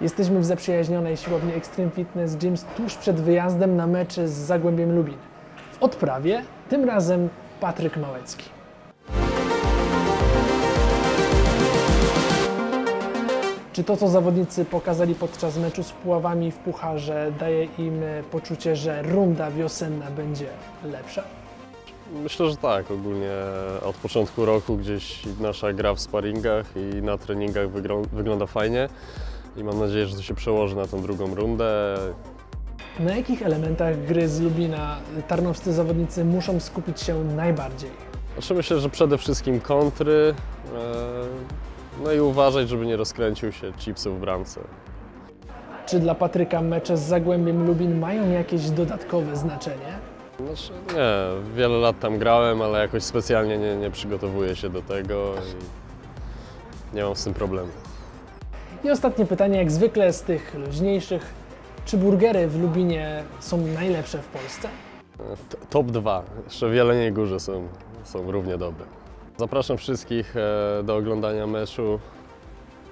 Jesteśmy w zaprzyjaźnionej siłowni Extreme Fitness Gyms tuż przed wyjazdem na mecz z Zagłębiem Lubin. W odprawie tym razem Patryk Małecki. Czy to, co zawodnicy pokazali podczas meczu z Puławami w Pucharze, daje im poczucie, że runda wiosenna będzie lepsza? Myślę, że tak. Ogólnie od początku roku gdzieś nasza gra w sparingach i na treningach wygląda fajnie i mam nadzieję, że to się przełoży na tą drugą rundę. Na jakich elementach gry z Lubina tarnowscy zawodnicy muszą skupić się najbardziej? Znaczy myślę, że przede wszystkim kontry, e, no i uważać, żeby nie rozkręcił się chipsów w bramce. Czy dla Patryka mecze z Zagłębiem Lubin mają jakieś dodatkowe znaczenie? Znaczy, nie, wiele lat tam grałem, ale jakoś specjalnie nie, nie przygotowuję się do tego i nie mam z tym problemu. I ostatnie pytanie, jak zwykle z tych luźniejszych. Czy burgery w Lubinie są najlepsze w Polsce? Top 2. Jeszcze w Jeleniej Górze są, są równie dobre. Zapraszam wszystkich e, do oglądania meczu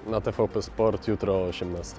na TVP Sport jutro o 18.